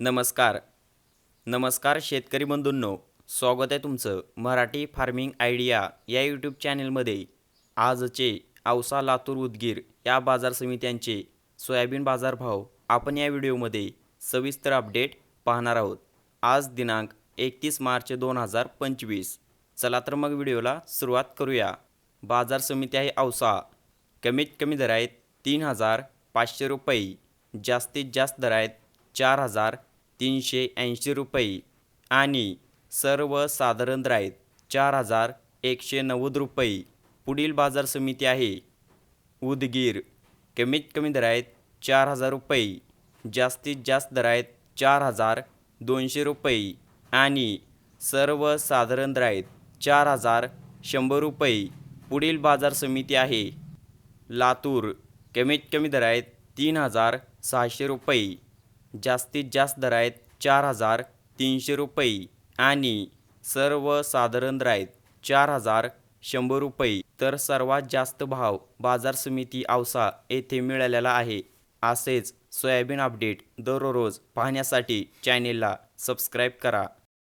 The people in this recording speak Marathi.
नमस्कार. नमस्कार शेतकरी बंधूंनो स्वागत आहे तुमचं मराठी फार्मिंग आयडिया या यूट्यूब चॅनेलमध्ये. आजचे औसा लातूर उदगीर या बाजार समित्यांचे सोयाबीन बाजारभाव आपण या व्हिडिओमध्ये सविस्तर अपडेट पाहणार आहोत. आज दिनांक एकतीस मार्च दोन हजार पंचवीस. चला तर मग व्हिडिओला सुरुवात करूया. बाजार समिती आहे औसा. कमीत कमी दर आहेत तीन हजार पाचशे रुपये. जास्तीत जास्त दर आहेत चार हजार तीनशे ऐंशी रुपये आणि सर्वसाधारण साधारण आहेत चार हजार एकशे नव्वद रुपये पुढील बाजार समिती आहे. उदगीर कमीत कमी दर आहेत चार हजार रुपये जास्तीत जास्त दर आहेत चार हजार दोनशे रुपये आणि सर्वसाधारण साधारण आहेत चार हजार शंभर रुपये पुढील बाजार समिती आहे. लातूर कमीत कमी दर आहेत तीन हजार सहाशे रुपये. जास्तीत जास्त दर आहेत चार हजार तीनशे रुपये आणि सर्वसाधारण दर आहेत चार हजार शंभर रुपये. तर सर्वात जास्त भाव बाजार समिती औसा येथे मिळालेला आहे. असेच सोयाबीन अपडेट दररोज पाहण्यासाठी चॅनेलला सबस्क्राईब करा.